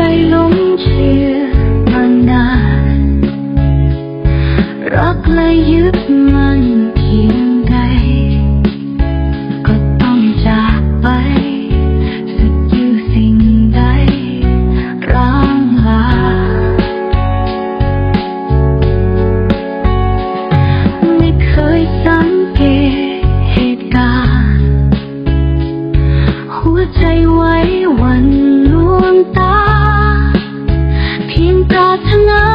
ใจหลงเชื่อมานรักและยึดมันเพีงใด ก็ต้องจากไปสุดยู่สิ่งใดร่างลาไม่เคยสัเกตเหตุกาหัวใจไว้วัน nga